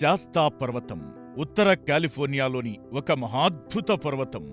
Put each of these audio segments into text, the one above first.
శాస్తా పర్వతం ఉత్తర కాలిఫోర్నియాలోని ఒక మహాద్భుత పర్వతం.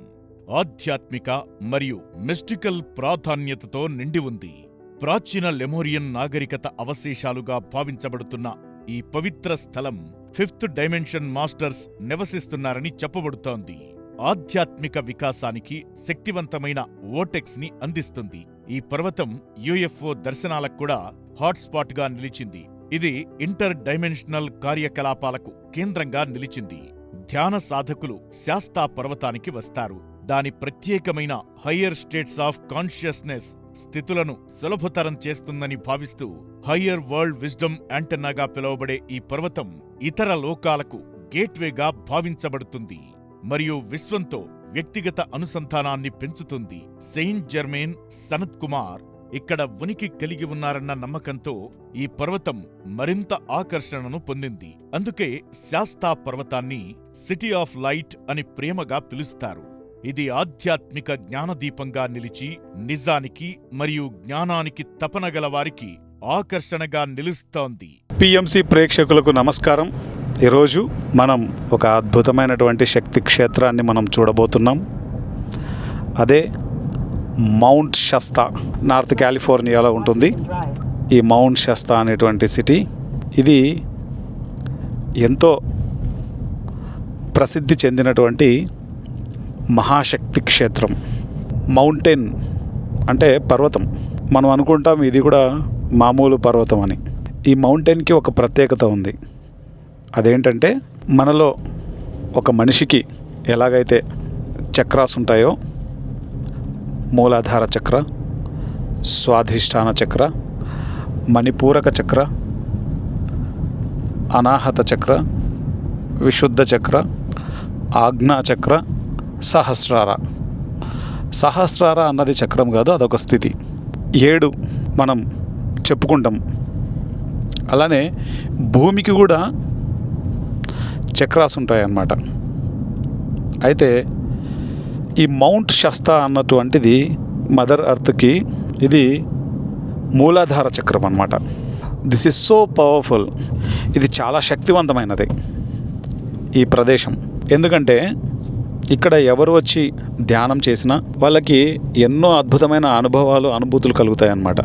ఆధ్యాత్మిక మరియు మిస్టికల్ ప్రాధాన్యతతో నిండి ఉంది. ప్రాచీన లెమోరియన్ నాగరికత అవశేషాలుగా భావించబడుతున్న ఈ పవిత్ర స్థలం ఫిఫ్త్ డైమెన్షన్ మాస్టర్స్ నివసిస్తున్నారని చెప్పబడుతోంది. ఆధ్యాత్మిక వికాసానికి శక్తివంతమైన ఓటెక్స్ని అందిస్తుంది. ఈ పర్వతం యుఎఫ్ఓ దర్శనాలకు కూడా హాట్స్పాట్గా నిలిచింది. ఇది ఇంటర్ డైమెన్షనల్ కార్యకలాపాలకు కేంద్రంగా నిలిచింది. ధ్యాన సాధకులు శాస్తా పర్వతానికి వస్తారు. దాని ప్రత్యేకమైన హయ్యర్ స్టేట్స్ ఆఫ్ కాన్షియస్నెస్ స్థితులను సులభతరం చేస్తుందని భావిస్తూ హయ్యర్ వరల్డ్ విజ్డమ్ యాంటెన్నాగా పిలువబడే ఈ పర్వతం ఇతర లోకాలకు గేట్వేగా భావించబడుతుంది. మరియు విశ్వంతో వ్యక్తిగత అనుసంధానాన్ని పెంచుతుంది. సెయింట్ జెర్మేన్ సనత్ కుమార్ ఇక్కడ ఉనికి కలిగి ఉన్నారన్న నమ్మకంతో ఈ పర్వతం మరింత ఆకర్షణను పొందింది. అందుకే శాస్తా పర్వతాన్ని సిటీ ఆఫ్ లైట్ అని ప్రేమగా పిలుస్తారు. ఇది ఆధ్యాత్మిక జ్ఞానదీపంగా నిలిచి నిజానికి మరియు జ్ఞానానికి తపనగల వారికి ఆకర్షణగా నిలుస్తోంది. పిఎంసి ప్రేక్షకులకు నమస్కారం. ఈరోజు మనం ఒక అద్భుతమైనటువంటి శక్తి క్షేత్రాన్ని మనం చూడబోతున్నాం. అదే మౌంట్ షస్తా నార్త్ కాలిఫోర్నియాలో ఉంటుంది. ఈ మౌంట్ షస్తా అనేటువంటి సిటీ ఇది ఎంతో ప్రసిద్ధి చెందినటువంటి మహాశక్తి క్షేత్రం. మౌంటైన్ అంటే పర్వతం. మనం అనుకుంటాం ఇది కూడా మామూలు పర్వతం అని. ఈ మౌంటైన్కి ఒక ప్రత్యేకత ఉంది. అదేంటంటే మనలో ఒక మనిషికి ఎలాగైతే చక్రాస్ ఉంటాయో మూలాధార చక్ర స్వాధిష్టాన చక్ర మణిపూరక చక్ర అనాహత చక్ర విశుద్ధ చక్ర ఆజ్ఞా చక్ర సహస్రార. సహస్రార అన్నది చక్రం కాదు అదొక స్థితి. ఏడు మనం చెప్పుకుంటాం. అలానే భూమికి కూడా చక్రాస్ ఉంటాయన్నమాట అయితే ఈ మౌంట్ శస్త అన్నటువంటిది మదర్ అర్త్కి ఇది మూలాధార చక్రం అన్నమాట. దిస్ ఇస్ సో పవర్ఫుల్ ఇది చాలా శక్తివంతమైనది ఈ ప్రదేశం. ఎందుకంటే ఇక్కడ ఎవరు వచ్చి ధ్యానం చేసినా వాళ్ళకి ఎన్నో అద్భుతమైన అనుభవాలు అనుభూతులు కలుగుతాయన్నమాట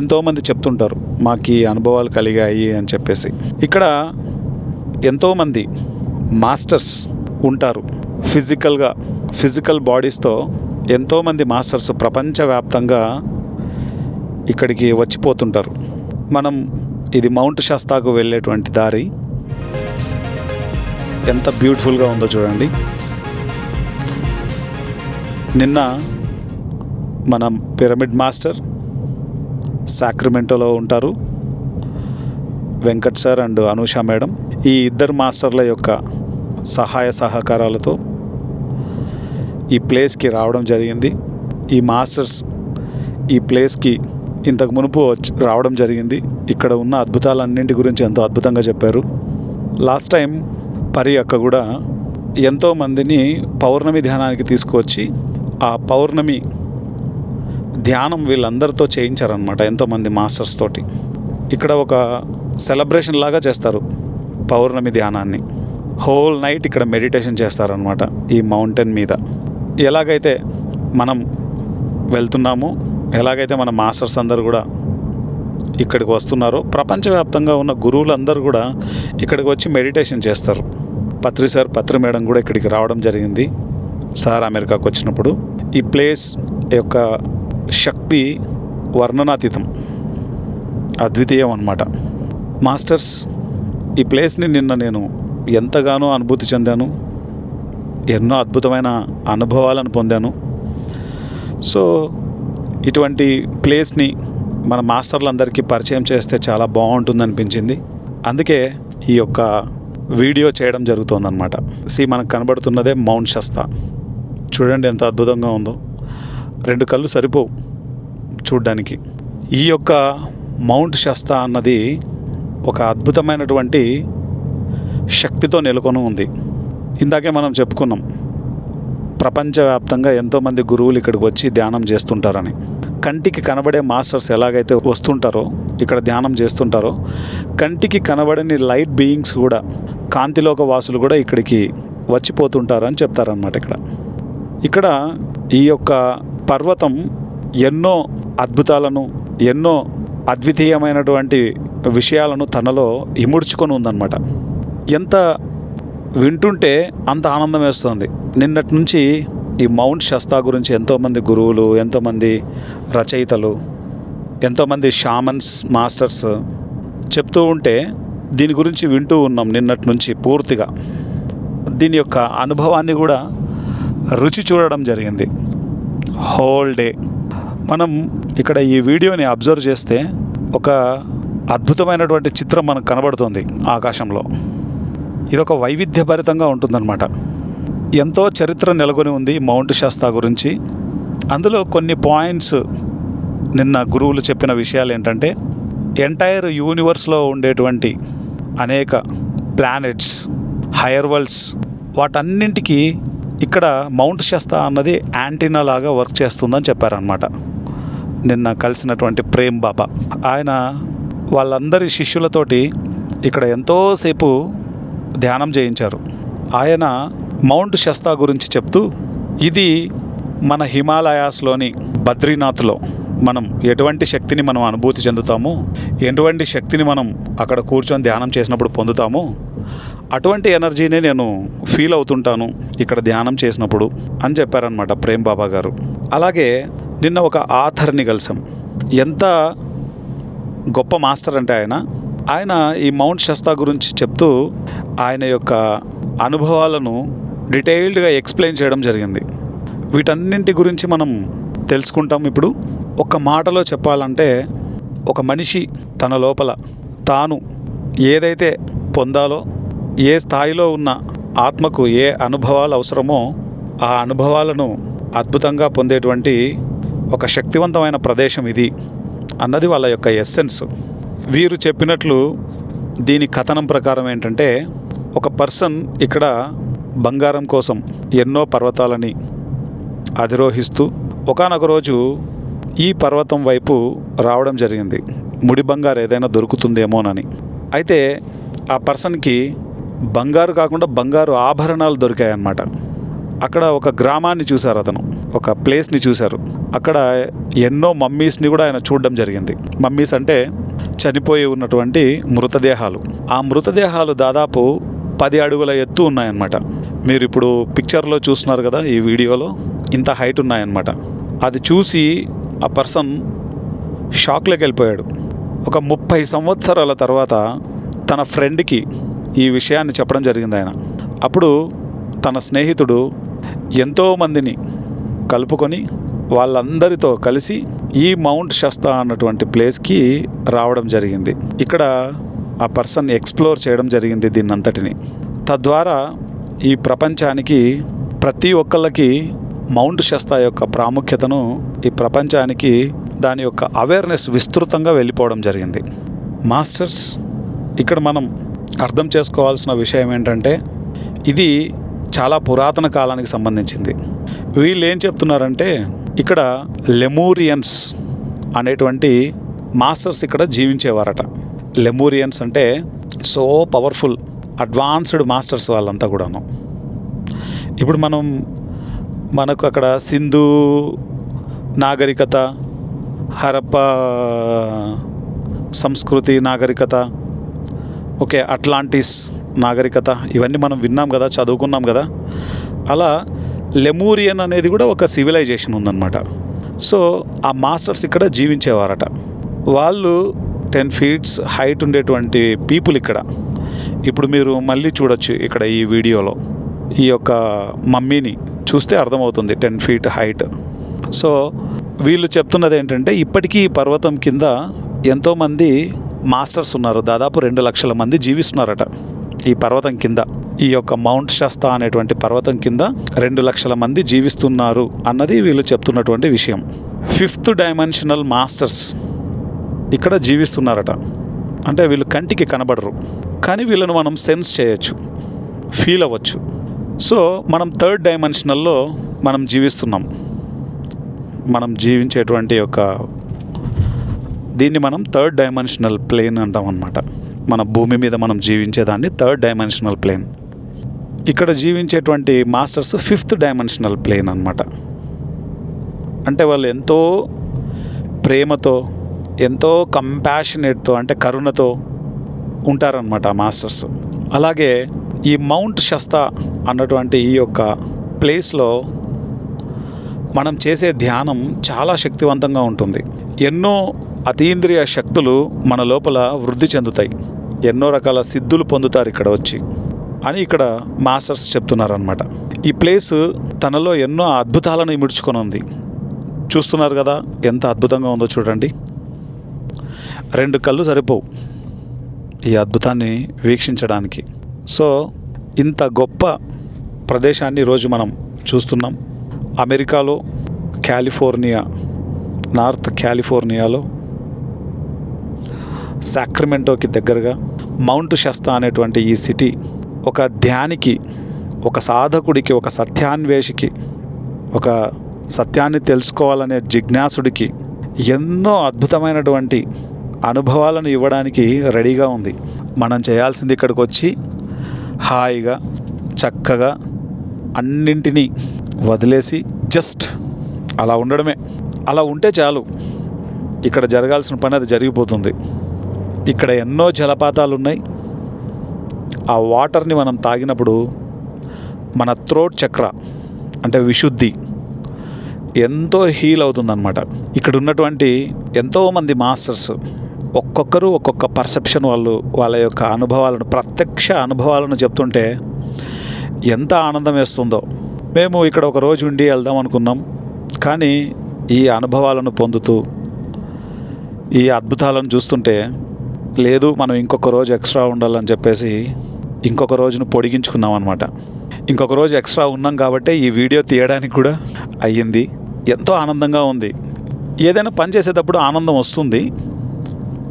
ఎంతోమంది చెప్తుంటారు మాకు ఈ అనుభవాలు కలిగాయి అని చెప్పేసి. ఇక్కడ ఎంతోమంది మాస్టర్స్ ఉంటారు. ఫిజికల్గా ఫిజికల్ బాడీస్తో ఎంతోమంది మాస్టర్స్ ప్రపంచవ్యాప్తంగా ఇక్కడికి వచ్చిపోతుంటారు. మనం ఇది మౌంట్ శాస్తాకు వెళ్ళేటువంటి దారి ఎంత బ్యూటిఫుల్గా ఉందో చూడండి. నిన్న మన పిరమిడ్ మాస్టర్ సాక్రిమెంటోలో ఉంటారు. Venkat sir and Anusha madam. ఈ ఇద్దరు మాస్టర్ల యొక్క సహాయ సహకారాలతో ఈ ప్లేస్కి రావడం జరిగింది. ఈ మాస్టర్స్ ఈ ప్లేస్కి ఇంతకు మునుపు వచ్చి రావడం జరిగింది. ఇక్కడ ఉన్న అద్భుతాలన్నింటి గురించి ఎంతో అద్భుతంగా చెప్పారు. లాస్ట్ టైం పరి అక్క కూడా ఎంతోమందిని పౌర్ణమి ధ్యానానికి తీసుకువచ్చి ఆ పౌర్ణమి ధ్యానం వీళ్ళందరితో చేయించారనమాట ఎంతోమంది మాస్టర్స్ తోటి. ఇక్కడ ఒక సెలబ్రేషన్ లాగా చేస్తారు పౌర్ణమి ధ్యానాన్ని. హోల్ నైట్ ఇక్కడ మెడిటేషన్ చేస్తారనమాట ఈ మౌంటైన్ మీద. ఎలాగైతే మనం వెళ్తున్నామో ఎలాగైతే మన మాస్టర్స్ అందరు కూడా ఇక్కడికి వస్తున్నారో ప్రపంచవ్యాప్తంగా ఉన్న గురువులందరూ కూడా ఇక్కడికి వచ్చి మెడిటేషన్ చేస్తారు. పత్రి సార్ పత్రి మేడం కూడా ఇక్కడికి రావడం జరిగింది. సార్ అమెరికాకు వచ్చినప్పుడు. ఈ ప్లేస్ యొక్క శక్తి వర్ణనాతీతం. అద్వితీయం అన్నమాట. మాస్టర్స్ ఈ ప్లేస్ని నిన్న నేను ఎంతగానో అనుభూతి చెందాను. ఎన్నో అద్భుతమైన అనుభవాలను పొందాను. సో ఇటువంటి ప్లేస్ని మన మాస్టర్లందరికీ పరిచయం చేస్తే చాలా బాగుంటుంది అనిపించింది అందుకే ఈ యొక్క వీడియో చేయడం జరుగుతుందన్నమాట. సి మనకు కనబడుతున్నదే మౌంట్ శస్తా చూడండి ఎంత అద్భుతంగా ఉందో. రెండు కళ్ళు సరిపోవు చూడ్డానికి. ఈ యొక్క మౌంట్ శస్తా అన్నది ఒక అద్భుతమైనటువంటి శక్తితో నెలకొని ఉంది. ఇందాకే మనం చెప్పుకున్నాం ప్రపంచవ్యాప్తంగా ఎంతోమంది గురువులు ఇక్కడికి వచ్చి ధ్యానం చేస్తుంటారని. కంటికి కనబడే మాస్టర్స్ ఎలాగైతే వస్తుంటారో ఇక్కడ ధ్యానం చేస్తుంటారో కంటికి కనబడని లైట్ బీయింగ్స్ కూడా కాంతిలోక వాసులు కూడా ఇక్కడికి వచ్చిపోతుంటారని చెప్తారనమాట ఇక్కడ. ఇక్కడ ఈ యొక్క పర్వతం ఎన్నో అద్భుతాలను ఎన్నో అద్వితీయమైనటువంటి విషయాలను తనలో ఇముడ్చుకొని ఉందన్నమాట. ఎంత వింటుంటే అంత ఆనందం వేస్తుంది. నిన్నటి నుంచి ఈ మౌంట్ శస్తా గురించి ఎంతోమంది గురువులు ఎంతోమంది రచయితలు ఎంతోమంది షామన్స్ మాస్టర్స్ చెప్తూ ఉంటే దీని గురించి వింటూ ఉన్నాం నిన్నటి నుంచి పూర్తిగా. దీని యొక్క అనుభవాన్ని కూడా రుచి చూడడం జరిగింది. Whole day. మనం ఇక్కడ ఈ వీడియోని అబ్జర్వ్ చేస్తే ఒక అద్భుతమైనటువంటి చిత్రం మనకు కనబడుతుంది ఆకాశంలో. ఇది ఒక వైవిధ్యభరితంగా ఉంటుందన్నమాట. ఎంతో చరిత్ర నెలకొని ఉంది మౌంట్ శాస్తా గురించి. అందులో కొన్ని పాయింట్స్ నిన్న గురువులు చెప్పిన విషయాలు ఏంటంటే ఎంటైర్ యూనివర్స్లో ఉండేటువంటి అనేక ప్లానెట్స్ హైయర్ వరల్డ్స్ వాటన్నింటికి ఇక్కడ మౌంట్ శస్తా అన్నది యాంటీనా లాగా వర్క్ చేస్తుందని చెప్పారనమాట నిన్న కలిసినటువంటి ప్రేమ్ బాబా. ఆయన వాళ్ళందరి శిష్యులతోటి ఇక్కడ ఎంతోసేపు ధ్యానం చేయించారు. ఆయన మౌంట్ శస్తా గురించి చెప్తూ ఇది మన హిమాలయాస్లోని బద్రీనాథ్లో మనం ఎటువంటి శక్తిని మనం అనుభూతి చెందుతామో ఎటువంటి శక్తిని మనం అక్కడ కూర్చొని ధ్యానం చేసినప్పుడు పొందుతామో అటువంటి ఎనర్జీనే నేను ఫీల్ అవుతుంటాను ఇక్కడ ధ్యానం చేసినప్పుడు అని చెప్పారనమాట ప్రేమ్ బాబా గారు. అలాగే నిన్న ఒక ఆథర్ని కలిసాం. ఎంత గొప్ప మాస్టర్ అంటే ఆయన. ఆయన ఈ మౌంట్ శస్తా గురించి చెప్తూ ఆయన యొక్క అనుభవాలను డీటెయిల్డ్గా ఎక్స్ప్లెయిన్ చేయడం జరిగింది. వీటన్నింటి గురించి మనం తెలుసుకుంటాం ఇప్పుడు. ఒక మాటలో చెప్పాలంటే ఒక మనిషి తన లోపల తాను ఏదైతే పొందాలో ఏ స్థాయిలో ఉన్న ఆత్మకు ఏ అనుభవాలు అవసరమో ఆ అనుభవాలను అద్భుతంగా పొందేటువంటి ఒక శక్తివంతమైన ప్రదేశం ఇది అన్నది వాళ్ళ యొక్క ఎస్సెన్స్. వీరు చెప్పినట్లు దీని కథనం ప్రకారం ఏంటంటే ఒక పర్సన్ ఇక్కడ బంగారం కోసం ఎన్నో పర్వతాలని అధిరోహిస్తూ ఒకానొక రోజు ఈ పర్వతం వైపు రావడం జరిగింది. ముడి బంగారు ఏదైనా దొరుకుతుందేమోనని. అయితే ఆ పర్సన్కి బంగారు కాకుండా బంగారు ఆభరణాలు దొరికాయన్నమాట. అక్కడ ఒక గ్రామాన్ని చూశారు అతను. ఒక ప్లేస్ని చూశారు. అక్కడ ఎన్నో మమ్మీస్ని కూడా ఆయన చూడడం జరిగింది. మమ్మీస్ అంటే చనిపోయి ఉన్నటువంటి మృతదేహాలు. ఆ మృతదేహాలు దాదాపు పది అడుగుల ఎత్తు ఉన్నాయన్నమాట. మీరు ఇప్పుడు పిక్చర్లో చూస్తున్నారు కదా ఈ వీడియోలో ఇంత హైట్ ఉన్నాయన్నమాట. అది చూసి ఆ పర్సన్ షాక్లోకి వెళ్ళిపోయాడు. ఒక ముప్పై సంవత్సరాల తర్వాత తన ఫ్రెండ్కి ఈ విషయాన్ని చెప్పడం జరిగింది ఆయన. అప్పుడు తన స్నేహితుడు ఎంతోమందిని కలుపుకొని వాళ్ళందరితో కలిసి ఈ మౌంట్ శస్తా అన్నటువంటి ప్లేస్కి రావడం జరిగింది. ఇక్కడ ఆ పర్సన్ ఎక్స్ప్లోర్ చేయడం జరిగింది దీన్నంతటిని. తద్వారా ఈ ప్రపంచానికి ప్రతి ఒక్కళ్ళకి మౌంట్ షస్తా యొక్క ప్రాముఖ్యతను ఈ ప్రపంచానికి దాని యొక్క అవేర్నెస్ విస్తృతంగా వెళ్ళిపోవడం జరిగింది. మాస్టర్స్ ఇక్కడ మనం అర్థం చేసుకోవాల్సిన విషయం ఏంటంటే ఇది చాలా పురాతన కాలానికి సంబంధించింది. వీళ్ళు ఏం చెప్తున్నారంటే ఇక్కడ లెమూరియన్స్ అనేటువంటి మాస్టర్స్ ఇక్కడ జీవించేవారట. లెమూరియన్స్ అంటే సో పవర్ఫుల్ అడ్వాన్స్డ్ మాస్టర్స్ వాళ్ళంతా కూడాను. ఇప్పుడు మనం మనకు అక్కడ సింధు నాగరికత హరప్ప సంస్కృతి నాగరికత ఓకే అట్లాంటిస్ నాగరికత ఇవన్నీ మనం విన్నాం కదా చదువుకున్నాం కదా. అలా లెమూరియన్ అనేది కూడా ఒక సివిలైజేషన్ ఉందన్నమాట. సో ఆ మాస్టర్స్ ఇక్కడ జీవించేవారట. వాళ్ళు టెన్ ఫీట్స్ హైట్ ఉండేటువంటి పీపుల్ ఇక్కడ. ఇప్పుడు మీరు మళ్ళీ చూడొచ్చు ఇక్కడ ఈ వీడియోలో. ఈ యొక్క మమ్మీని చూస్తే అర్థమవుతుంది టెన్ ఫీట్ హైట్ సో వీళ్ళు చెప్తున్నది ఏంటంటే ఇప్పటికీ ఈ పర్వతం కింద ఎంతోమంది మాస్టర్స్ ఉన్నారు. దాదాపు రెండు లక్షల మంది జీవిస్తున్నారట. ఈ పర్వతం కింద ఈ యొక్క మౌంట్ శస్తా అనేటువంటి పర్వతం కింద రెండు లక్షల మంది జీవిస్తున్నారు అన్నది వీళ్ళు చెప్తున్నటువంటి విషయం. ఫిఫ్త్ డైమెన్షనల్ మాస్టర్స్ ఇక్కడ జీవిస్తున్నారట. అంటే వీళ్ళు కంటికి కనబడరు. కానీ వీళ్ళను మనం సెన్స్ చేయొచ్చు ఫీల్ అవ్వచ్చు. సో మనం థర్డ్ డైమెన్షనల్లో మనం జీవిస్తున్నాం. మనం జీవించేటువంటి ఒక దీన్ని మనం థర్డ్ డైమెన్షనల్ ప్లేన్ అంటాం అనమాట మన భూమి మీద మనం జీవించేదాన్ని థర్డ్ డైమెన్షనల్ ప్లేన్. ఇక్కడ జీవించేటువంటి మాస్టర్స్ ఫిఫ్త్ డైమెన్షనల్ ప్లేన్ అనమాట అంటే వాళ్ళు ఎంతో ప్రేమతో ఎంతో కంపాషనేట్తో అంటే కరుణతో ఉంటారనమాట మాస్టర్స్. అలాగే ఈ మౌంట్ శస్తా అన్నటువంటి ఈ యొక్క ప్లేస్లో మనం చేసే ధ్యానం చాలా శక్తివంతంగా ఉంటుంది. ఎన్నో అతీంద్రియ శక్తులు మన లోపల వృద్ధి చెందుతాయి. ఎన్నో రకాల సిద్ధులు పొందుతారు ఇక్కడ వచ్చి అని ఇక్కడ మాస్టర్స్ చెప్తున్నారనమాట ఈ ప్లేస్ తనలో ఎన్నో అద్భుతాలను ఇమిడ్చుకొని ఉంది. చూస్తున్నారు కదా ఎంత అద్భుతంగా ఉందో చూడండి. రెండు కళ్ళు సరిపోవు ఈ అద్భుతాన్ని వీక్షించడానికి. సో ఇంత గొప్ప ప్రదేశాన్ని ఈరోజు మనం చూస్తున్నాం. అమెరికాలో కాలిఫోర్నియా నార్త్ కాలిఫోర్నియాలో సాక్రమెంటోకి దగ్గరగా మౌంట్ శస్తా అనేటువంటి ఈ సిటీ ఒక ధ్యానికి ఒక సాధకుడికి ఒక సత్యాన్వేషికి ఒక సత్యాన్ని తెలుసుకోవాలనే జిజ్ఞాసుడికి ఎన్నో అద్భుతమైనటువంటి అనుభవాలను ఇవ్వడానికి రెడీగా ఉంది. మనం చేయాల్సింది ఇక్కడికి వచ్చి హాయిగా చక్కగా అన్నింటినీ వదిలేసి జస్ట్ అలా ఉండడమే. అలా ఉంటే చాలు. ఇక్కడ జరగాల్సిన పని అది జరిగిపోతుంది. ఇక్కడ ఎన్నో జలపాతాలు ఉన్నాయి ఆ వాటర్ని మనం తాగినప్పుడు మన త్రోట్ చక్ర అంటే విశుద్ధి ఎంతో హీల్ అవుతుందన్నమాట. ఇక్కడ ఉన్నటువంటి ఎంతోమంది మాస్టర్స్ ఒక్కొక్కరు ఒక్కొక్క పర్సెప్షన్ వాళ్ళు వాళ్ళ యొక్క అనుభవాలను ప్రత్యక్ష అనుభవాలను చెప్తుంటే ఎంత ఆనందం వేస్తుందో. మేము ఇక్కడ ఒక రోజు ఉండి వెళ్దాం అనుకున్నాం. కానీ ఈ అనుభవాలను పొందుతూ ఈ అద్భుతాలను చూస్తుంటే లేదు మనం ఇంకొక రోజు ఎక్స్ట్రా ఉండాలని చెప్పేసి ఇంకొక రోజును పొడిగించుకున్నాం అనమాట ఇంకొక రోజు ఎక్స్ట్రా ఉన్నాం కాబట్టి ఈ వీడియో తీయడానికి కూడా అయ్యింది. ఎంతో ఆనందంగా ఉంది. ఏదైనా పని చేసేటప్పుడు ఆనందం వస్తుంది.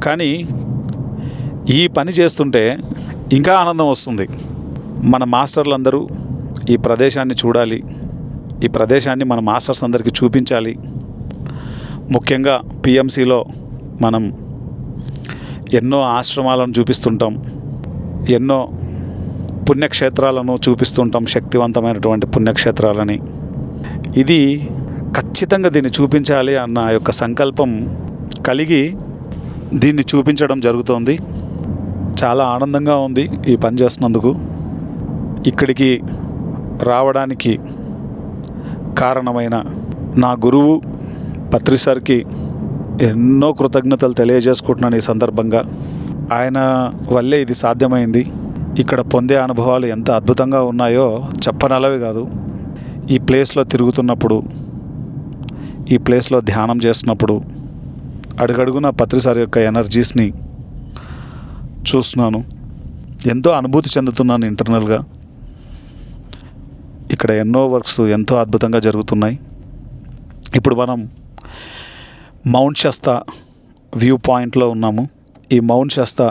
కానీ ఈ పని చేస్తుంటే ఇంకా ఆనందం వస్తుంది. మన మాస్టర్లందరూ ఈ ప్రదేశాన్ని చూడాలి. ఈ ప్రదేశాన్ని మన మాస్టర్స్ అందరికీ చూపించాలి. ముఖ్యంగా పిఎంసిలో మనం ఎన్నో ఆశ్రమాలను చూపిస్తుంటాం ఎన్నో పుణ్యక్షేత్రాలను చూపిస్తుంటాం శక్తివంతమైనటువంటి పుణ్యక్షేత్రాలని. ఇది ఖచ్చితంగా దీన్ని చూపించాలి అన్న యొక్క సంకల్పం కలిగి దీన్ని చూపించడం జరుగుతోంది. చాలా ఆనందంగా ఉంది ఈ పని చేస్తున్నందుకు. ఇక్కడికి రావడానికి కారణమైన నా గురువు పత్రిసార్కి ఎన్నో కృతజ్ఞతలు తెలియజేసుకుంటున్నాను ఈ సందర్భంగా. ఆయన వల్లే ఇది సాధ్యమైంది. ఇక్కడ పొందే అనుభవాలు ఎంత అద్భుతంగా ఉన్నాయో చెప్పనలవి కాదు. ఈ ప్లేస్లో తిరుగుతున్నప్పుడు ఈ ప్లేస్లో ధ్యానం చేస్తున్నప్పుడు అడుగడుగున పత్రిసారి యొక్క ఎనర్జీస్ని చూస్తున్నాను. ఎంతో అనుభూతి చెందుతున్నాను ఇంటర్నల్గా. ఇక్కడ ఎన్నో వర్క్స్ ఎంతో అద్భుతంగా జరుగుతున్నాయి. ఇప్పుడు మనం మౌంట్ శస్తా వ్యూ పాయింట్లో ఉన్నాము. ఈ మౌంట్ శస్తా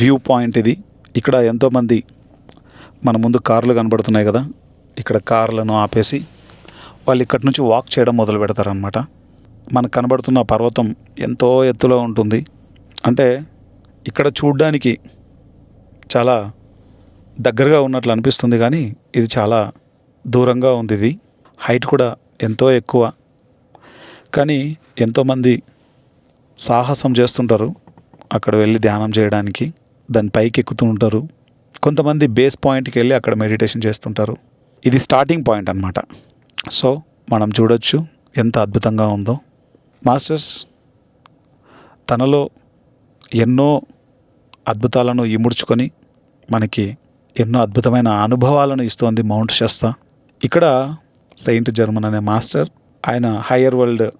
వ్యూ పాయింట్ ఇది. ఇక్కడ ఎంతోమంది మన ముందు కార్లు కనబడుతున్నాయి కదా. ఇక్కడ కార్లను ఆపేసి వాళ్ళు ఇక్కడి నుంచి వాక్ చేయడం మొదలు పెడతారనమాట మనకు కనబడుతున్న పర్వతం ఎంతో ఎత్తులో ఉంటుంది. అంటే ఇక్కడ చూడ్డానికి చాలా దగ్గరగా ఉన్నట్లు అనిపిస్తుంది కానీ ఇది చాలా దూరంగా ఉంది ఇది. హైట్ కూడా ఎంతో ఎక్కువ. కానీ ఎంతోమంది సాహసం చేస్తుంటారు. అక్కడ వెళ్ళి ధ్యానం చేయడానికి దాని పైకి ఎక్కుతూ ఉంటారు. కొంతమంది బేస్ పాయింట్కి వెళ్ళి అక్కడ మెడిటేషన్ చేస్తుంటారు. ఇది స్టార్టింగ్ పాయింట్ అనమాట సో మనం చూడొచ్చు ఎంత అద్భుతంగా ఉందో. మాస్టర్స్ తనలో ఎన్నో అద్భుతాలను ఇముడ్చుకొని మనకి ఎన్నో అద్భుతమైన అనుభవాలను ఇస్తోంది మౌంట్ శస్త. ఇక్కడ సెయింట్ జర్మన్ అనే మాస్టర్ ఆయన హయ్యర్ వరల్డ్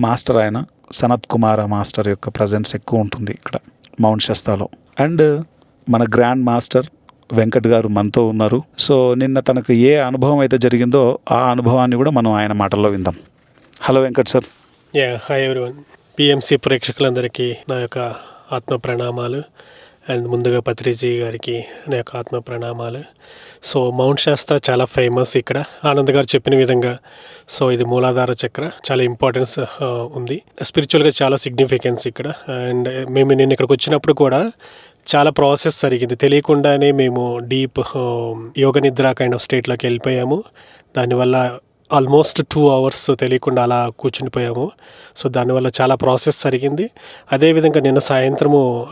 మాస్టర్ ఆయన సనత్ కుమార మాస్టర్ యొక్క ప్రజెన్స్ ఎక్కువ ఉంటుంది ఇక్కడ మౌంట్ శస్తాలో. అండ్ మన గ్రాండ్ మాస్టర్ వెంకట్ గారు మనతో ఉన్నారు. సో నిన్న తనకు ఏ అనుభవం అయితే జరిగిందో ఆ అనుభవాన్ని కూడా మనం ఆయన మాటల్లో విందాం. Hello Venkat sir yeah hi everyone PMC ప్రేక్షకులందరికీ నా యొక్క ఆత్మ ప్రణామాలు. అండ్ ముందుగా పత్రిజీ గారికి నా యొక్క ఆత్మ ప్రణామాలు. సో మౌంట్ శాస్త్ర చాలా ఫేమస్ ఇక్కడ. ఆనంద్ గారు చెప్పిన విధంగా సో ఇది మూలాధార చక్ర. చాలా ఇంపార్టెన్స్ ఉంది. స్పిరిచువల్గా చాలా సిగ్నిఫికెన్స్ ఇక్కడ. అండ్ మేము నేను ఇక్కడికి వచ్చినప్పుడు కూడా చాలా ప్రాసెస్ జరిగింది. తెలియకుండానే మేము డీప్ యోగ నిద్ర కైండ్ ఆఫ్ స్టేట్లోకి వెళ్ళిపోయాము. దానివల్ల ఆల్మోస్ట్ టూ అవర్స్ తెలియకుండా అలా కూర్చునిపోయాము సో దానివల్ల చాలా ప్రాసెస్ జరిగింది. అదేవిధంగా నిన్న సాయంత్రము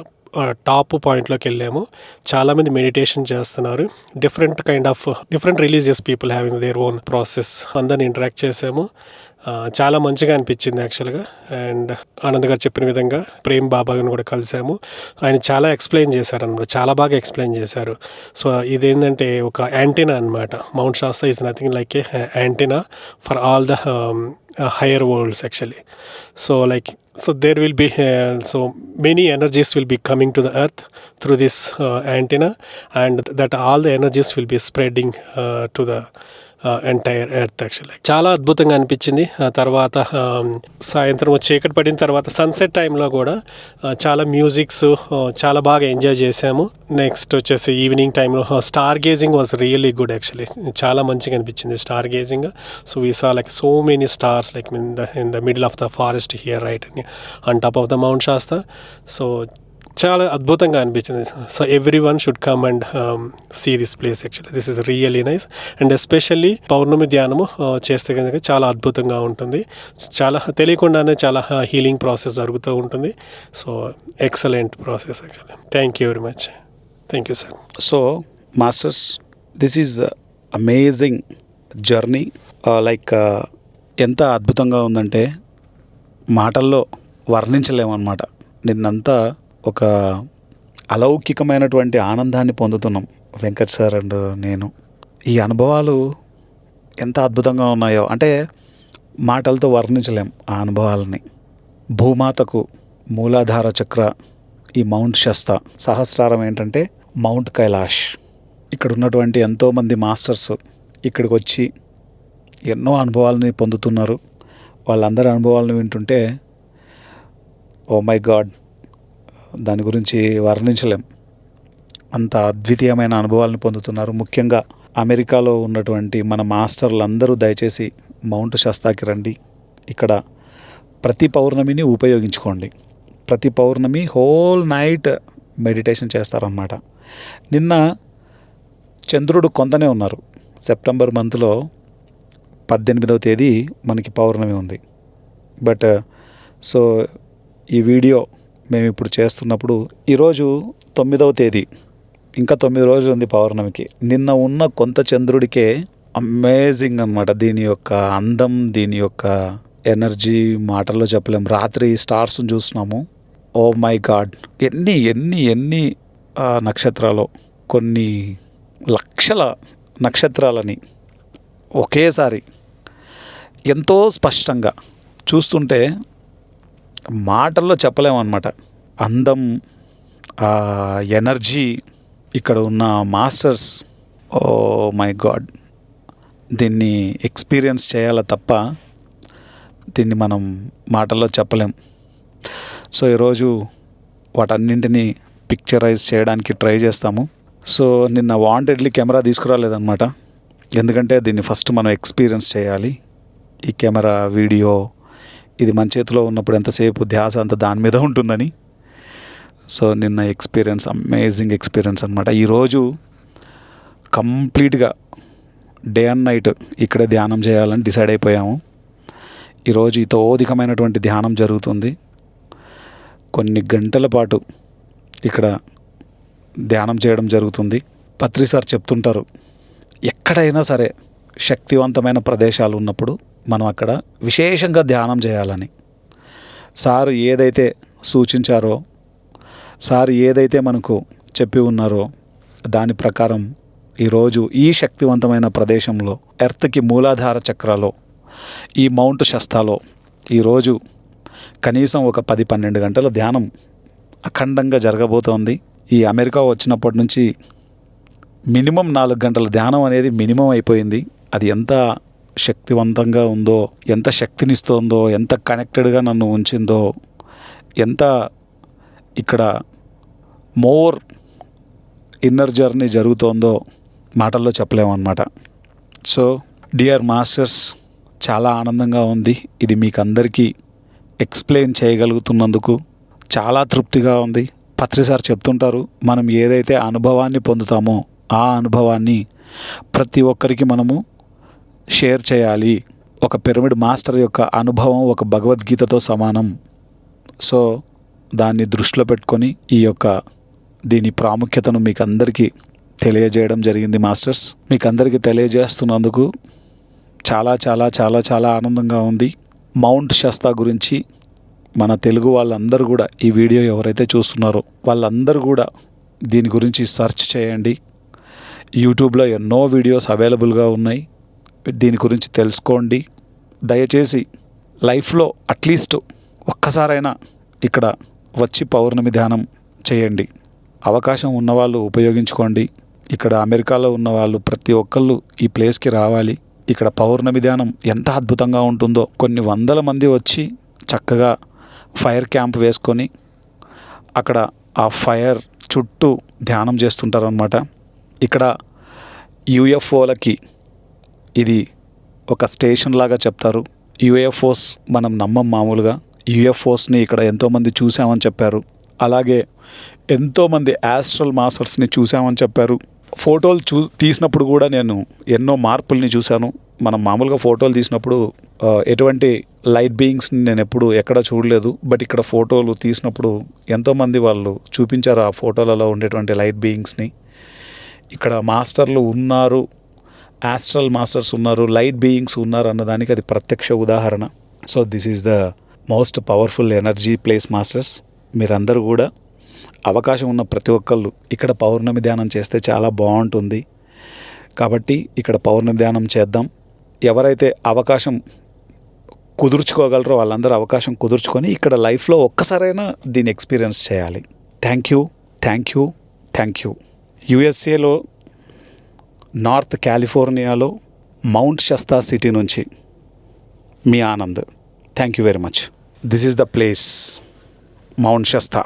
టాప్ పాయింట్లోకి వెళ్ళాము. చాలామంది మెడిటేషన్ చేస్తున్నారు. Different kind of different religious people having their own process అందరిని ఇంటరాక్ట్ చేసాము. చాలా మంచిగా అనిపించింది యాక్చువల్గా అండ్ ఆనంద్ గారు చెప్పిన విధంగా ప్రేమ్ బాబాని కూడా కలిసాము. ఆయన చాలా ఎక్స్ప్లెయిన్ చేశారు అనమాట చాలా బాగా ఎక్స్ప్లెయిన్ చేశారు. సో ఇదేంటంటే ఒక యాంటీనా అనమాట mount Shasta is nothing like a antenna for all the higher worlds actually so like so there will be so many energies will be coming to the earth through this antenna and that all the energies will be spreading to the entire earth actually చాలా అద్భుతంగా అనిపించింది. ఆ తర్వాత సాయంత్రం చీకటి పడిన తర్వాత sunset టైంలో కూడా చాలా మ్యూజిక్స్ చాలా బాగా ఎంజాయ్ చేసాము నెక్స్ట్ వచ్చేసి ఈవినింగ్ టైంలో stargazing was really good actually చాలా మంచిగా అనిపించింది stargazing so we saw like so many stars like in the in the middle of the forest here right on top of the mount Shasta so చాలా అద్భుతంగా అనిపించింది. So everyone should come and see this place actually this is really nice and especially పౌర్ణమి ధ్యానము చేస్తే కనుక చాలా అద్భుతంగా ఉంటుంది. చాలా తెలియకుండానే చాలా uh, హీలింగ్ ప్రాసెస్ జరుగుతూ ఉంటుంది. So excellent process actually thank you very much thank you sir so masters this is amazing journey like ఎంత అద్భుతంగా ఉందంటే మాటల్లో వర్ణించలేమన్నమాట. నిన్నంతా ఒక అలౌకికమైనటువంటి ఆనందాన్ని పొందుతున్నాం. వెంకట్ సార్ అండ్ నేను. ఈ అనుభవాలు ఎంత అద్భుతంగా ఉన్నాయో అంటే మాటలతో వర్ణించలేం ఆ అనుభవాలని. భూమాతకు మూలాధార చక్ర ఈ మౌంట్ శస్త. సహస్రారం ఏంటంటే మౌంట్ కైలాష్. ఇక్కడ ఉన్నటువంటి ఎంతోమంది మాస్టర్స్ ఇక్కడికి వచ్చి ఎన్నో అనుభవాలని పొందుతున్నారు. వాళ్ళందరి అనుభవాలను వింటుంటే ఓ మై గాడ్ దాని గురించి వర్ణించలేం. అంత అద్వితీయమైన అనుభవాలను పొందుతున్నారు. ముఖ్యంగా అమెరికాలో ఉన్నటువంటి మన మాస్టర్లందరూ దయచేసి మౌంట్ శస్తాకి రండి. ఇక్కడ ప్రతి పౌర్ణమిని ఉపయోగించుకోండి. ప్రతి పౌర్ణమి హోల్ నైట్ మెడిటేషన్ చేస్తారనమాట నిన్న చంద్రుడు కొంతనే ఉన్నారు. సెప్టెంబర్ మంత్లో పద్దెనిమిదవ తేదీ మనకి పౌర్ణమి ఉంది. బట్ సో ఈ వీడియో మేము ఇప్పుడు చేస్తున్నప్పుడు ఈరోజు తొమ్మిదవ తేదీ. ఇంకా తొమ్మిది రోజులు ఉంది పౌర్ణమికి. నిన్న ఉన్న కొంత చంద్రుడికే అమేజింగ్ అన్నమాట. దీని యొక్క అందం దీని యొక్క ఎనర్జీ మాటల్లో చెప్పలేం. రాత్రి స్టార్స్ని చూస్తున్నాము. Oh my God. ఎన్ని ఎన్ని ఎన్ని నక్షత్రాలు కొన్ని లక్షల నక్షత్రాలని ఒకేసారి ఎంతో స్పష్టంగా చూస్తుంటే మాటల్లో చెప్పలేమన్నమాట. అందం ఆ ఎనర్జీ ఇక్కడ ఉన్న మాస్టర్స్ ఓ మై గాడ్ దీన్ని ఎక్స్పీరియన్స్ చేయాల తప్ప దీన్ని మనం మాటల్లో చెప్పలేం. సో ఈరోజు వాటన్నింటినీ పిక్చరైజ్ చేయడానికి ట్రై చేస్తాము. సో నిన్న వాంటెడ్లీ కెమెరా తీసుకురాలేదన్నమాట. ఎందుకంటే దీన్ని ఫస్ట్ మనం ఎక్స్పీరియన్స్ చేయాలి. ఈ కెమెరా వీడియో ఇది మన చేతిలో ఉన్నప్పుడు ఎంతసేపు ధ్యాస అంత దాని మీద ఉంటుందని. సో నిన్న ఎక్స్పీరియన్స్ అమేజింగ్ ఎక్స్పీరియన్స్ అనమాట ఈరోజు కంప్లీట్గా డే అండ్ నైట్ ఇక్కడే ధ్యానం చేయాలని డిసైడ్ అయిపోయాము. ఈరోజు ఇతోధికమైనటువంటి ధ్యానం జరుగుతుంది. కొన్ని గంటల పాటు ఇక్కడ ధ్యానం చేయడం జరుగుతుంది. పత్రి సార్ చెప్తుంటారు ఎక్కడైనా సరే శక్తివంతమైన ప్రదేశాలు ఉన్నప్పుడు మనం అక్కడ విశేషంగా ధ్యానం చేయాలని. సారు ఏదైతే సూచించారో సార్ ఏదైతే మనకు చెప్పి ఉన్నారో దాని ప్రకారం ఈరోజు ఈ శక్తివంతమైన ప్రదేశంలో ఎర్త్కి మూలాధార చక్రాలో ఈ మౌంట్ శస్తాలో ఈరోజు కనీసం ఒక పది పన్నెండు గంటల ధ్యానం అఖండంగా జరగబోతోంది. ఈ అమెరికా వచ్చినప్పటి నుంచి మినిమం నాలుగు గంటల ధ్యానం అనేది మినిమం అయిపోయింది. అది ఎంత శక్తివంతంగా ఉందో ఎంత శక్తినిస్తోందో ఎంత కనెక్టెడ్గా నన్ను ఉంచిందో ఎంత ఇక్కడ మోర్ ఇన్నర్ జర్నీ జరుగుతోందో మాటల్లో చెప్పలేమన్నమాట. సో డియర్ మాస్టర్స్ చాలా ఆనందంగా ఉంది. ఇది మీకు అందరికీ ఎక్స్ప్లెయిన్ చేయగలుగుతున్నందుకు చాలా తృప్తిగా ఉంది. పత్రి సార్ చెప్తుంటారు మనం ఏదైతే అనుభవాన్ని పొందుతామో ఆ అనుభవాన్ని ప్రతి ఒక్కరికి మనము షేర్ చేయాలి. ఒక పిరమిడ్ మాస్టర్ యొక్క అనుభవం ఒక భగవద్గీతతో సమానం. సో దాన్ని దృష్టిలో పెట్టుకొని ఈ యొక్క దీని ప్రాముఖ్యతను మీకు అందరికీ తెలియజేయడం జరిగింది మాస్టర్స్. మీకు అందరికీ తెలియజేస్తున్నందుకు చాలా చాలా చాలా చాలా ఆనందంగా ఉంది. మౌంట్ శస్తా గురించి మన తెలుగు వాళ్ళందరూ కూడా ఈ వీడియో ఎవరైతే చూస్తున్నారో వాళ్ళందరూ కూడా దీని గురించి సెర్చ్ చేయండి. యూట్యూబ్లో ఎన్నో వీడియోస్ అవైలబుల్గా ఉన్నాయి. దీని గురించి తెలుసుకోండి. దయచేసి లైఫ్లో అట్లీస్ట్ ఒక్కసారైనా ఇక్కడ వచ్చి పౌర్ణమి ధ్యానం చేయండి. అవకాశం ఉన్నవాళ్ళు ఉపయోగించుకోండి. ఇక్కడ అమెరికాలో ఉన్న వాళ్ళు ప్రతి ఒక్కళ్ళు ఈ ప్లేస్కి రావాలి. ఇక్కడ పౌర్ణమి ధ్యానం ఎంత అద్భుతంగా ఉంటుందో. కొన్ని వందల మంది వచ్చి చక్కగా ఫైర్ క్యాంప్ వేసుకొని అక్కడ ఆ ఫైర్ చుట్టూ ధ్యానం చేస్తుంటారనమాట ఇక్కడ యూఎఫ్ఓలకి ఇది ఒక స్టేషన్ లాగా చెప్తారు. యుఎఫ్ఓస్ మనం నమ్మం మామూలుగా. యూఎఫ్ఓస్ని ఇక్కడ ఎంతోమంది చూసామని చెప్పారు. అలాగే ఎంతోమంది యాస్ట్రల్ మాస్టర్స్ని చూసామని చెప్పారు. ఫోటోలు చూ తీసినప్పుడు కూడా నేను ఎన్నో మార్పుల్ని చూశాను. మనం మామూలుగా ఫోటోలు తీసినప్పుడు ఎటువంటి లైట్ బీయింగ్స్ని నేను ఎప్పుడు ఎక్కడ చూడలేదు. బట్ ఇక్కడ ఫోటోలు తీసినప్పుడు ఎంతోమంది వాళ్ళు చూపించారు ఆ ఫోటోలలో ఉండేటువంటి లైట్ బీయింగ్స్ని. ఇక్కడ మాస్టర్లు ఉన్నారు. యాస్ట్రల్ మాస్టర్స్ ఉన్నారు లైట్ బీయింగ్స్ ఉన్నారు అన్నదానికి అది ప్రత్యక్ష ఉదాహరణ. So this is the most powerful energy place masters మీరందరూ కూడా అవకాశం ఉన్న ప్రతి ఒక్కళ్ళు ఇక్కడ పౌర్ణమి ధ్యానం చేస్తే చాలా బాగుంటుంది. కాబట్టి ఇక్కడ పౌర్ణమి ధ్యానం చేద్దాం. ఎవరైతే అవకాశం కుదుర్చుకోగలరో వాళ్ళందరూ అవకాశం కుదుర్చుకొని ఇక్కడ లైఫ్లో ఒక్కసారైనా దీన్ని ఎక్స్పీరియన్స్ చేయాలి. Thank you thank you thank you యుఎస్ఏలో north కాలిఫోర్నియాలో మౌంట్ షస్తా సిటీ నుంచి మీ Anand. Thank you very much this is the place mount Shasta